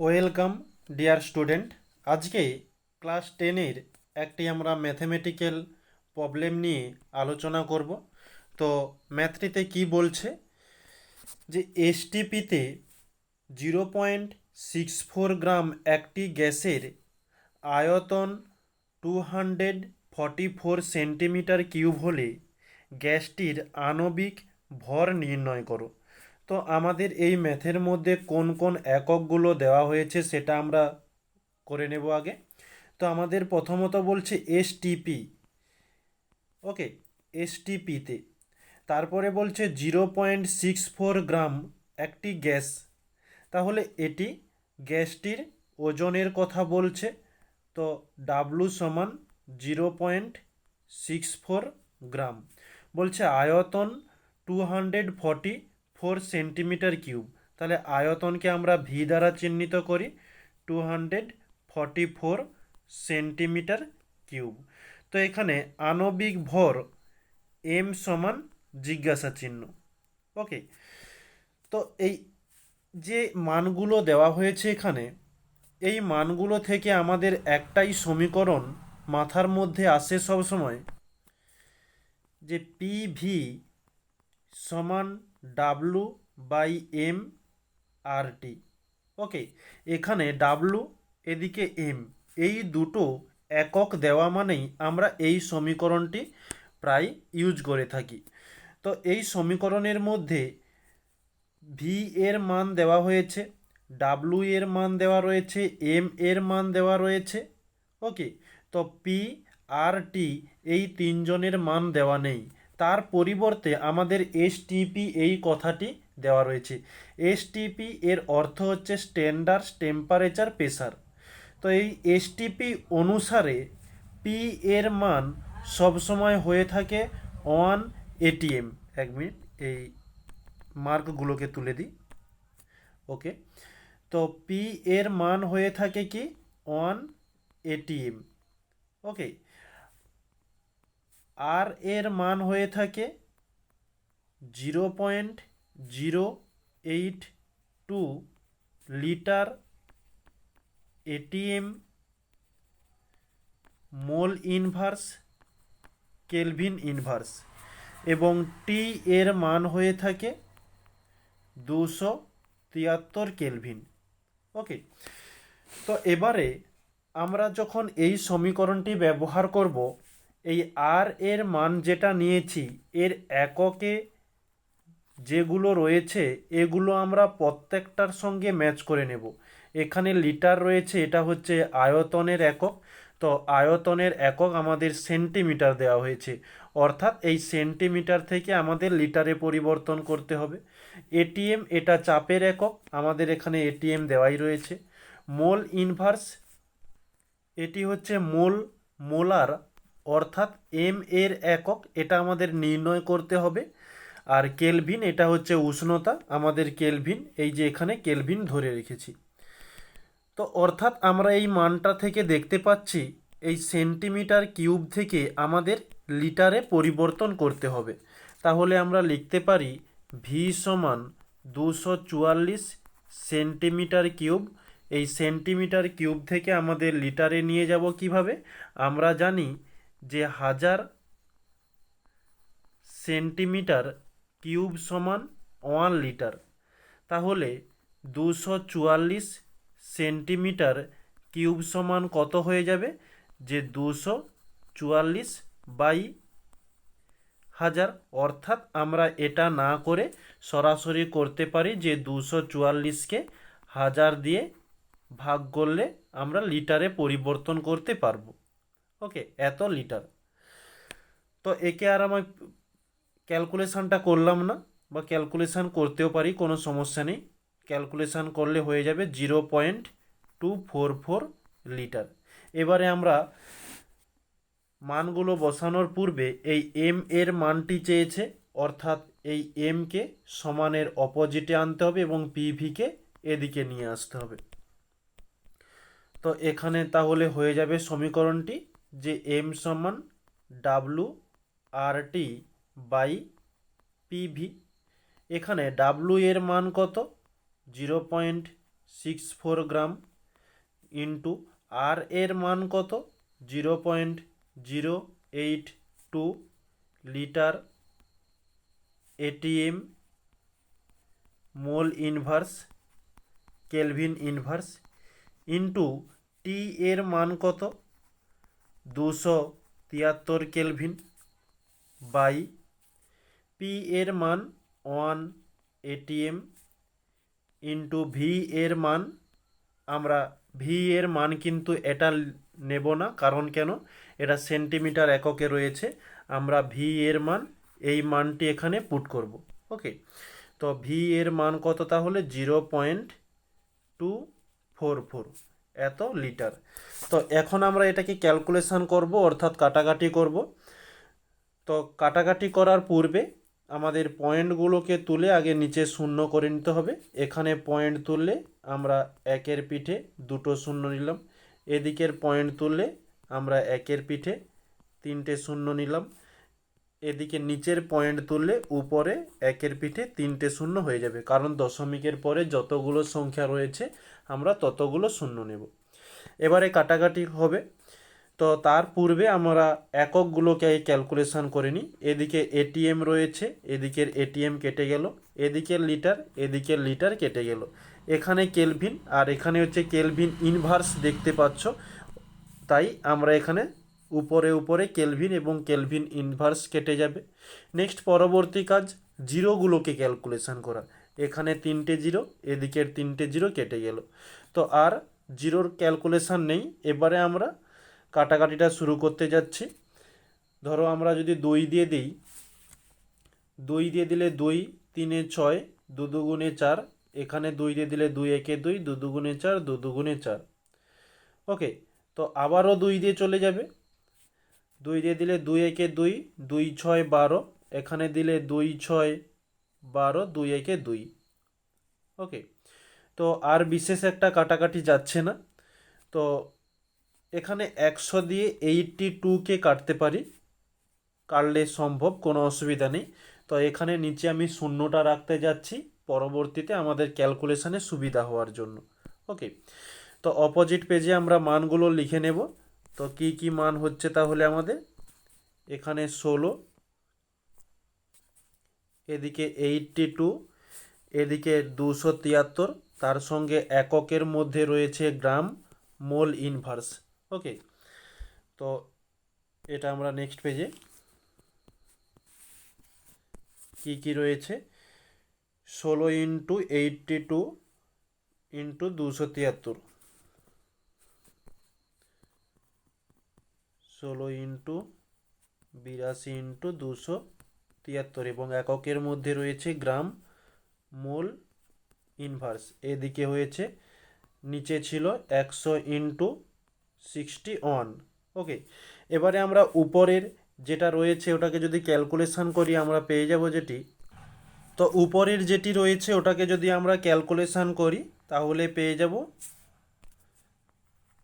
Welcome, dear student. আজকে class টেনের একটি আমরা ম্যাথমেটিক্যাল প্রবলেম নিয়ে আলোচনা করব। তো ম্যাথটিতে কি বলছে? যে এসটিপিতে zero point six four gram একটি গ্যাসের আয়তন two hundred forty four centimetre cube হলে গ্যাসটির আণবিক ভর নির্ণয় করো। তো আমাদের এই ম্যাথের মধ্যে কোন কোন এককগুলো দেওয়া হয়েছে সেটা আমরা করে নেব আগে। তো আমাদের প্রথমত বলছে এসটিপি ওকে এসটিপিতে তারপরে বলছে zero point six four gram একটি গ্যাস। তাহলে এটি গ্যাসটির ওজনের কথা বলছে। তো ডাব্লু সমান zero point six four gram. বলছে আয়তন two hundred forty four centimetre cube. তাহলে আয়তনকে আমরা ভি দ্বারা চিহ্নিত করি two hundred forty four centimetre cube. তো এখানে আণবিক ভর এম সমান জিজ্ঞাসা চিহ্ন। ওকে? তো এই যে মানগুলো দেওয়া হয়েছে এখানে, এই মানগুলো থেকে আমাদের একটাই সমীকরণ মাথার মধ্যে আসে সবসময় যে পি ভি সমান W by M R T okay এখানে ডাব্লু এদিকে এম এই দুটো একক দেওয়া মানেই আমরা এই সমীকরণটি প্রায় ইউজ করে থাকি। তো এই সমীকরণের মধ্যে ভি এর মান দেওয়া হয়েছে ডাব্লু এর মান দেওয়া রয়েছে এম এর মান দেওয়া রয়েছে। ওকে তো পি আর টি এই তিনজনের মান দেওয়া নেই। তার পরিবর্তে আমাদের এসটিপি এই কথাটি দেওয়া রয়েছে। এসটিপি এর অর্থ হচ্ছে স্ট্যান্ডার্ড টেম্পারেচার প্রেসার তো এই এসটিপি অনুসারে পি এর মান সবসময় হয়ে থাকে ওয়ান এটিএম এক মিনিট, এই মার্কগুলোকে তুলে দিই। ওকে, তো পি এর মান হয়ে থাকে কি? ওয়ান এটিএম ওকে আর এর মান হয়ে থাকে zero point zero eight two litre atm mole inverse, kelvin inverse. এবং টি এর মান হয়ে থাকে দুশো তিয়াত্তর কেলভিন। ওকে, তো এবারে আমরা যখন এই সমীকরণটি ব্যবহার করব এই আর এর মান যেটা নিয়েছি, এর এককে যেগুলো রয়েছে, এগুলো আমরা প্রত্যেকটার সঙ্গে ম্যাচ করে নেব। এখানে লিটার রয়েছে, এটা হচ্ছে আয়তনের একক। তো আয়তনের একক আমাদের সেন্টিমিটার দেওয়া হয়েছে। অর্থাৎ এই সেন্টিমিটার থেকে আমাদের লিটারে পরিবর্তন করতে হবে। এটিএম এটা চাপের একক, আমাদের এখানে এটিএম দেওয়াই রয়েছে। মোল ইনভার্স, এটি হচ্ছে মোল, মোলার অর্থাৎ এম এর একক, এটা আমাদের নির্ণয় করতে হবে। আর কেলভিন এটা হচ্ছে উষ্ণতা, আমাদের কেলভিন এই যে এখানে কেলভিন ধরে রেখেছি। তো অর্থাৎ আমরা এই মানটা থেকে দেখতে পাচ্ছি, এই সেন্টিমিটার কিউব থেকে আমাদের লিটারে পরিবর্তন করতে হবে। তাহলে আমরা লিখতে পারি ভি সমান দুশো চুয়াল্লিশ সেন্টিমিটার কিউব। এই সেন্টিমিটার কিউব থেকে আমাদের লিটারে নিয়ে যাব কীভাবে? আমরা জানি যে হাজার সেন্টিমিটার কিউব সমান ওয়ান লিটার, তাহলে দুশো চুয়াল্লিশ সেন্টিমিটার কিউব সমান কত হয়ে যাবে? যে দুশো চুয়াল্লিশ বাই হাজার, অর্থাৎ আমরা এটা না করে সরাসরি করতে পারি যে দুশো চুয়াল্লিশকে হাজার দিয়ে ভাগ করলে আমরা লিটারে পরিবর্তন করতে পারব। ওকে, এত লিটার। তো একে আর আমার ক্যালকুলেশানটা করলাম না, বা ক্যালকুলেশান করতেও পারি, কোনো সমস্যা নেই। ক্যালকুলেশান করলে হয়ে যাবে zero point two four four litre. এবারে আমরা মানগুলো বসানোর পূর্বে এই এম এর মানটি চেয়েছে, অর্থাৎ এই এমকে সমানের অপোজিটে আনতে হবে এবং পিভিকে এদিকে নিয়ে আসতে হবে। তো এখানে তাহলে হয়ে যাবে সমীকরণটি। যে এম সমান W R T by PV এখানে ডাব্লু এর মান কত? Zero point six four gram into R এর মান কত? Zero point zero eight two litre atm mole inverse kelvin inverse into T এর মান কত? দুশো তিয়াত্তর কেলভিন বাই পি এর মান ওয়ান এটিএম ইন্টু ভি এর মান। আমরা ভি এর মান কিন্তু এটা নেব না, কারণ কেন? এটা সেন্টিমিটার এককে রয়েছে। আমরা ভি এর মান, এই মানটি এখানে পুট করব, ওকে? তো ভি এর মান কত তাহলে? Zero point two four four এত লিটার। তো এখন আমরা এটাকে ক্যালকুলেশন করব, অর্থাৎ কাটাকাটি করব। তো কাটাকাটি করার পূর্বে আমাদের পয়েন্টগুলোকে তুলে আগে নিচে শূন্য করে নিতে হবে। এখানে পয়েন্ট তুললে আমরা একের পিঠে দুটো শূন্য নিলাম। এদিকের পয়েন্ট তুললে আমরা একের পিঠে তিনটে শূন্য নিলাম। এদিকে নিচের পয়েন্ট তুললে উপরে একের পিঠে তিনটে শূন্য হয়ে যাবে, কারণ দশমিকের পরে যতগুলো সংখ্যা রয়েছে, আমরা ততগুলো শূন্য নেব। এবারে কাটাকাটি হবে। তো তার পূর্বে আমরা এককগুলোকে ক্যালকুলেশন করে নিই। এদিকে এটিএম রয়েছে, এদিকের এটিএম কেটে গেল, এদিকের লিটার এদিকের লিটার কেটে গেল। এখানে কেলভিন, আর এখানে হচ্ছে কেলভিন ইনভার্স দেখতে পাচ্ছ। তাই আমরা এখানে উপরে উপরে কেলভিন এবং কেলভিন ইনভার্স কেটে যাবে। নেক্সট পরবর্তী কাজ, জিরোগুলোকে ক্যালকুলেশন করা। এখানে তিনটে জিরো, এদিকের তিনটে জিরো কেটে গেল। তো আর জিরোর ক্যালকুলেশন নেই। এবারে আমরা কাটাকাটিটা শুরু করতে যাচ্ছি। ধরো আমরা যদি দুই দিয়ে দিই, দুই দিয়ে দিলে দুই, তিনে ছয়, দু দুগুণে চার, এখানে দুই দিয়ে দিলে দুই, একে দুই, দু দুগুণে চার, দু দুগুণে চার। ওকে তো আবারও দুই দিয়ে চলে যাবে। দুই দিয়ে দিলে দুই একে দুই দুই ছয় বারো। এখানে দিলে দুই ছয় বারো, দুই একে দুই। ওকে। তো আর বিশেষ একটা কাটাকাটি যাচ্ছে না। তো এখানে একশো দিয়ে এইটটি টুকে কাটতে পারি। কাটলে সম্ভব, কোনো অসুবিধা নেই। তো এখানে নিচে আমি শূন্যটা রাখতে যাচ্ছি। পরবর্তীতে আমাদের ক্যালকুলেশনে সুবিধা হওয়ার জন্য। ওকে। তো অপোজিট পেজে আমরা মানগুলো লিখে নেব। তো কি কি মান হচ্ছে তাহলে আমাদের? এখানে ষোলো, এদিকে এইটটি টু এদিকে দুশো তিয়াত্তর, তার সঙ্গে এককের মধ্যে রয়েছে গ্রাম, মোল ইনভার্স ওকে তো এটা আমরা নেক্সট পেজে কি কি রয়েছে? ষোলো ইন্টু এইটটি টু ইন্টু দুশো তিয়াত্তর। ষোলো ইন্টু বিরাশি ইন্টু দুশো তিয়াত্তর এবং এককের মধ্যে রয়েছে গ্রাম মোল ইনভার্স। এদিকে হয়েছে, নিচে ছিল একশো ইন্টু সিক্সটি ওয়ান। ওকে, এবারে আমরা উপরের যেটা রয়েছে ওটাকে যদি ক্যালকুলেশন করি, আমরা পেয়ে যাব যেটি। তো উপরের যেটি রয়েছে ওটাকে যদি আমরা ক্যালকুলেশন করি, তাহলে পেয়ে যাব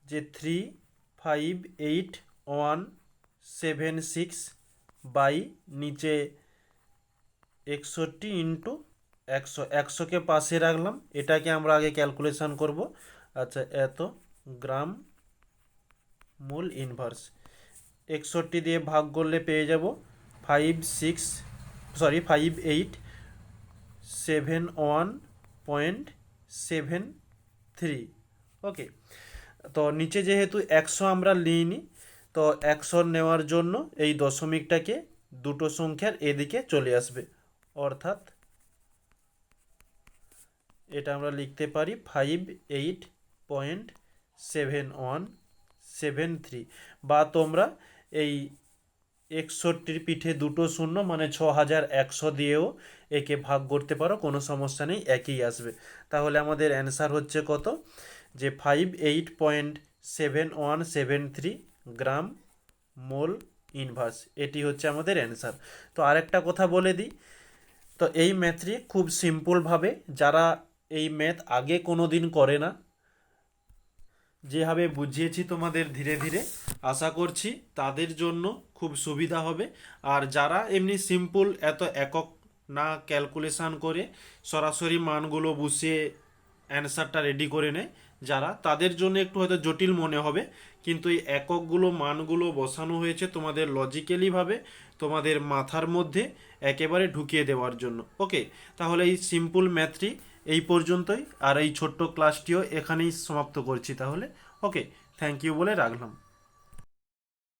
যে three five eight one, seven, six by নিচে একষট্টি ইন্টু একশো। একশোকে পাশে রাখলাম। এটাকে আমরা আগে ক্যালকুলেশন করব। আচ্ছা এত গ্রাম মূল ইনভার্স একষট্টি দিয়ে ভাগ করলে পেয়ে যাব five six sorry five eight seven one point seven three okay তো নিচে যেহেতু একশো আমরা নিইনি তো একশো নেওয়ার জন্য এই দশমিকটাকে দুটো সংখ্যার এদিকে চলে আসবে। অর্থাৎ এটা আমরা লিখতে পারি five eight point seven one seven three বা তোমরা এই একষট্টির পিঠে দুটো শূন্য মানে ছ হাজার একশো দিয়েও একে ভাগ করতে পারো, কোনো সমস্যা নেই, একই আসবে। তাহলে আমাদের অ্যান্সার হচ্ছে কত? যে five eight point seven one seven three gram, mole inverse এটি হচ্ছে আমাদের অ্যান্সার তো আরেকটা কথা বলে দিই। তো এই ম্যাথটি খুব সিম্পলভাবে যারা এই ম্যাথ আগে কোনো দিন করে না, যেভাবে বুঝিয়েছি তোমাদের ধীরে ধীরে, আশা করছি তাদের জন্য খুব সুবিধা হবে। আর যারা এমনি সিম্পল এত একক না ক্যালকুলেশন করে, সরাসরি মানগুলো বসিয়ে অ্যান্সারটা রেডি করে নেয় যারা, তাদের জন্য একটু হয়তো জটিল মনে হবে, কিন্তু এই এককগুলো, মানগুলো বসানো হয়েছে তোমাদের লজিক্যালিভাবে তোমাদের মাথার মধ্যে একেবারে ঢুকিয়ে দেওয়ার জন্য। ওকে তাহলে এই সিম্পল ম্যাথটি এই পর্যন্তই, আর এই ছোট্ট ক্লাসটিও এখানেই সমাপ্ত করছি তাহলে। ওকে থ্যাংক ইউ বলে রাখলাম।